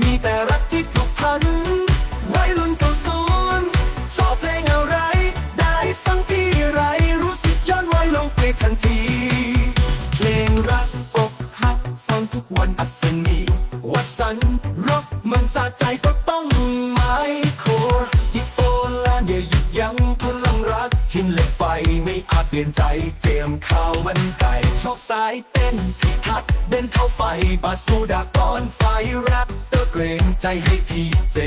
มีแต่รักที่ผูกพันวัยรุ่นก่าศูนชอบเพลงอะไร ได้ฟังที่ไรรู้สึกย้อนวัยลงไปทันที เพลงรักปกหักฟังทุกวันอัศนีวัสันร็กมันสาใจก็ต้องไมโครยิโอและเดียหยุดยั้งพล หินเหล็กไฟไม่อาจเปลี่ยนใจ เจียมข้าวมันไก่ชอบสายเต้นพิทักษ์เด่นเท่าไฟบาสูดากอนไฟแรปเตอร์เกรงใจให้พี่เจ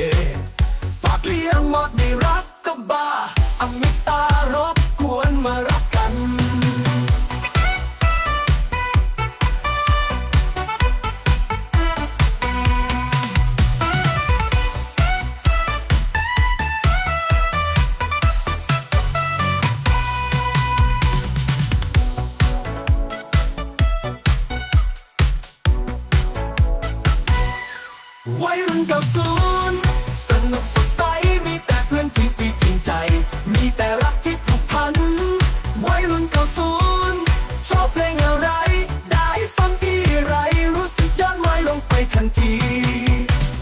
ฝากเลี้ยงหมดในรักก็บ้าอมิตารบ วัยรุ่นเก่าศูนย์สนุกสดใสมีแต่เพื่อนที่จริงใจ มีแต่รักที่ผูกพันวัยรุ่นเก่าศูนย์ชอบเพลงอะไร ได้ฟังที่ไรรู้สึกย้อนวัยลงไปทันที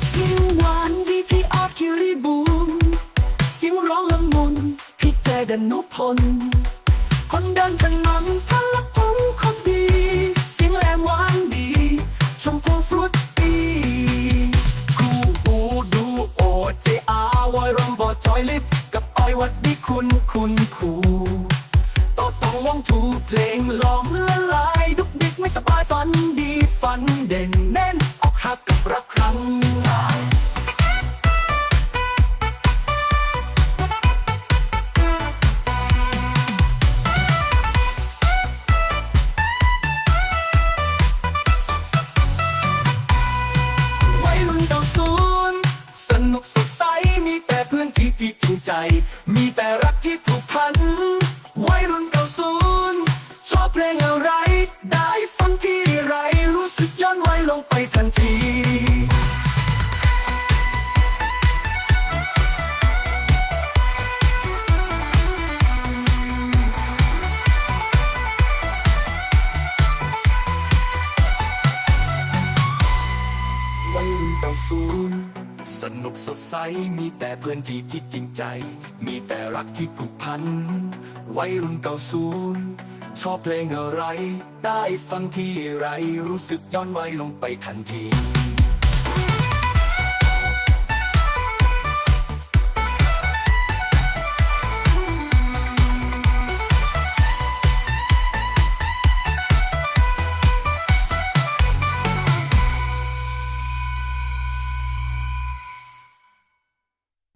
เสียงหวานดีพี่ออดคิริบูมเสียงร้องละมุนพี่แจดันนุพลคนเดินถนน อ้อยวัดดีคุณคุณคูต่อต้องวงถูเพลงลอมละลาย ดุกดิกไม่สบายฝันดีฝันเด่น มีแต่รักที่ผูกพันวัยรุ่นเก่าศูนย์ชอบเพลงอะไร ได้ฟังที่ไรรู้สึกย้อนวัยลงไปทันทีวั สนุกสดใส มีแต่เพื่อนที่ที่จริงใจ มีแต่รักที่ผูกพัน วัยรุ่นเก่าศูนย์ชอบเพลงอะไร ได้ฟังที่ไรรู้สึกย้อนวัยลงไปทันที